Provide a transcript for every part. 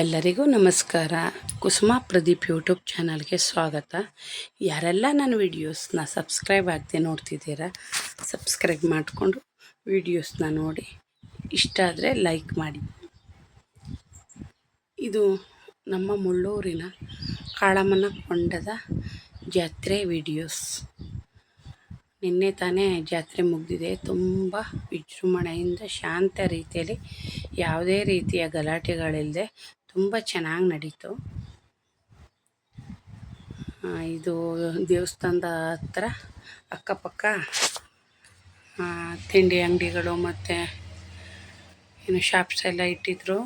ಎಲ್ಲರಿಗೂ ನಮಸ್ಕಾರ. ಕುಸುಮಾ ಪ್ರದೀಪ್ ಯೂಟ್ಯೂಬ್ ಚಾನಲ್ಗೆ ಸ್ವಾಗತ. ಯಾರೆಲ್ಲ ನನ್ನ ವಿಡಿಯೋಸ್ನ ಸಬ್ಸ್ಕ್ರೈಬ್ ಆಗದೆ ನೋಡ್ತಿದ್ದೀರಾ, ಸಬ್ಸ್ಕ್ರೈಬ್ ಮಾಡಿಕೊಂಡು ವಿಡಿಯೋಸ್ನ ನೋಡಿ. ಇಷ್ಟ ಆದರೆ ಲೈಕ್ ಮಾಡಿ. ಇದು ನಮ್ಮ ಮುಳ್ಳೂರಿನ ಕಾಳಮ್ಮನ ಕೊಂಡದ ಜಾತ್ರೆ ವಿಡಿಯೋಸ್. ನಿನ್ನೆ ತಾನೇ ಜಾತ್ರೆ ಮುಗಿದಿದೆ. ತುಂಬ ವಿಜೃಂಭಣೆಯಿಂದ ಶಾಂತ ರೀತಿಯಲ್ಲಿ ಯಾವುದೇ ರೀತಿಯ ಗಲಾಟೆಗಳಿಲ್ಲದೆ ತುಂಬ ಚೆನ್ನಾಗಿ ನಡೀತು. ಇದು ದೇವಸ್ಥಾನದ ಹತ್ರ ಅಕ್ಕಪಕ್ಕ ತಿಂಡಿ ಅಂಗಡಿಗಳು ಮತ್ತು ಏನು ಶಾಪ್ಸ್ ಎಲ್ಲ ಇಟ್ಟಿದ್ರು.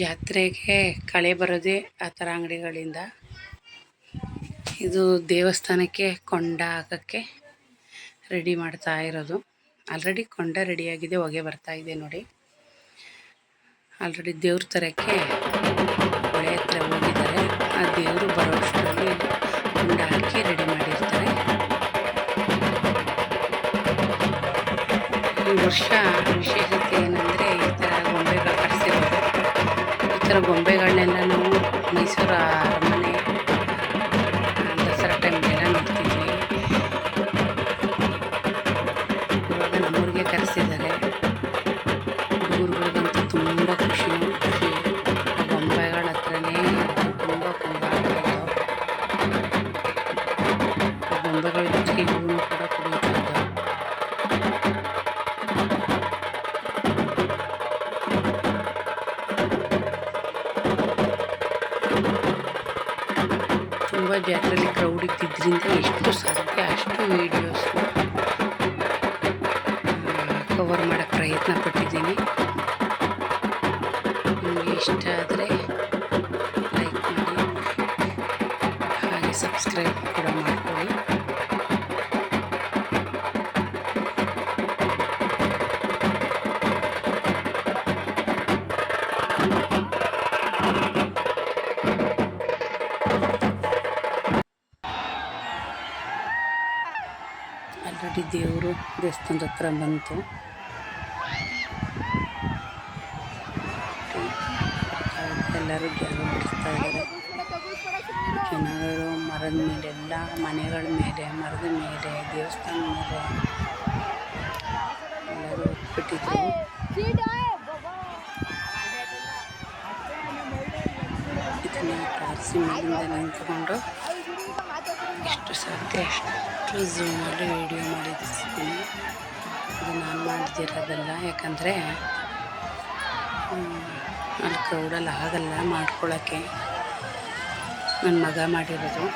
ಜಾತ್ರೆಗೆ ಕಳೆ ಬರೋದೇ ಆ ಥರ ಅಂಗಡಿಗಳಿಂದ. ಇದು ದೇವಸ್ಥಾನಕ್ಕೆ ಕೊಂಡ ಹಾಕೋಕ್ಕೆ ರೆಡಿ ಮಾಡ್ತಾ ಇರೋದು. ಆಲ್ರೆಡಿ ಕೊಂಡ ರೆಡಿಯಾಗಿದೆ ಹೊಗೆ ಬರ್ತಾ ಇದೆ ನೋಡಿ. ಆಲ್ರೆಡಿ ದೇವ್ರ ತರಕ್ಕೆ ಹೊಳೆ ಹತ್ರ ಹೋಗಿದ್ದಾರೆ. ಆ ದೇವರು ಬರೋ ಅಷ್ಟರಲ್ಲಿ ಗುಂಡ ಹಾಕಿ ರೆಡಿ ಮಾಡಿರ್ತಾರೆ. ಈ ವರ್ಷ ವಿಶೇಷತೆ ಏನಂದರೆ ಈ ಥರ ಗೊಂಬೆಗಳು ಕಟ್ಸಿರೋದು. ಈ ಥರ ಗೊಂಬೆಗಳನ್ನೆಲ್ಲ ನಾವು ಮೈಸೂರು ಅರಮನೆ, ದಸರಾ ಟೈಮ್ಗೆಲ್ಲ ನೋಡ್ತಿದ್ವಿ. ಇವಾಗ ನಮ್ಮೂರಿಗೆ ಕರೆಸಿದ್ದಾರೆ ಜೊತೆಗೆ ಇವನು ಕೂಡ ಕುಡಿತಾ ಇದ್ದವು ತುಂಬ ಜಾತ್ರೆಯಲ್ಲಿ ಕ್ರೌಡ್ ಇದ್ದಿದ್ದರಿಂದ ಎಷ್ಟು ಸಾಧ್ಯ, ಅಷ್ಟು ವೀಡಿಯೋಸ್ ಕವರ್ ಮಾಡೋಕ್ಕೆ ಪ್ರಯತ್ನ ಪಟ್ಟಿದ್ದೀನಿ. ನಿಮಗೆ ಇಷ್ಟ ಆದರೆ ಸಬ್ಸ್ಕ್ರೈಬ್ ಕೂಡ ಮಾಡ್ಕೊಳ್ಳಿ ಆಲ್ರೆಡಿ ದೇವರು ದೇವಸ್ಥಾನದ ಹತ್ರ ಬಂತು ಎಲ್ಲರೂ ಜಾಗ ಬಿಡಿಸ್ತಾ ಇದ್ದಾರೆ ಜನಗಳು ಮರದ ಮೇಲೆಲ್ಲ, ಮನೆಗಳ ಮೇಲೆ, ಮರದ ಮೇಲೆ ದೇವಸ್ಥಾನ ಮೇಲೆ ಎಲ್ಲರೂ ಬಿಟ್ಟಿದ್ರು ಇದನ್ನು ತಾರಸಿ ಮೇಲಿಂದ ನಿಂತ್ಕೊಂಡು ಎಷ್ಟು ಸಾಧ್ಯ ಅಷ್ಟು ಝೂಮಲ್ಲಿ ವಿಡಿಯೋ ಮಾಡಿದ್ದೀನಿ ಇದು ನಾನು ಮಾಡ್ದಿರೋದಲ್ಲ, ಯಾಕಂದರೆ ಅಲ್ಲಿ ಕ್ರೌಡಲ್ಲಿ ಆಗಲ್ಲ ಮಾಡ್ಕೊಳ್ಳೋಕ್ಕೆ. અને મગા માટે બધું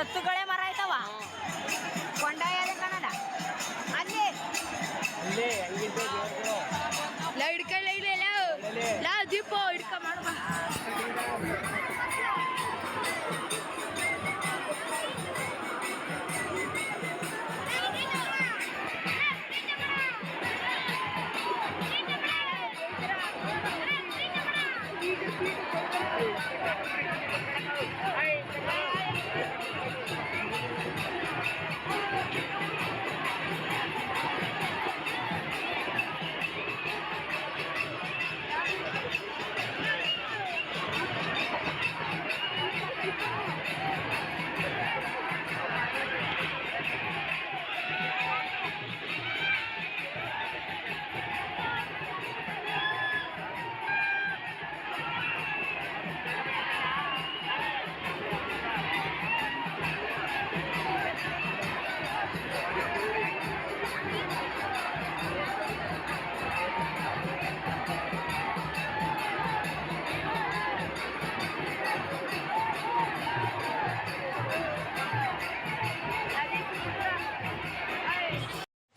ಸತ್ತುಗಳೇ ಮರ ಆಯ್ತವ ಕೊಂಡಾಯದ ಕನ್ನಡ. ಅಲ್ಲಿ. ಲಾ ಹಿಡ್ಕೊಳ್ಳ ಇಲ್ಲ ಲಾ ದೀಪ ಹಿಡ್ಕ ಮಾಡುವ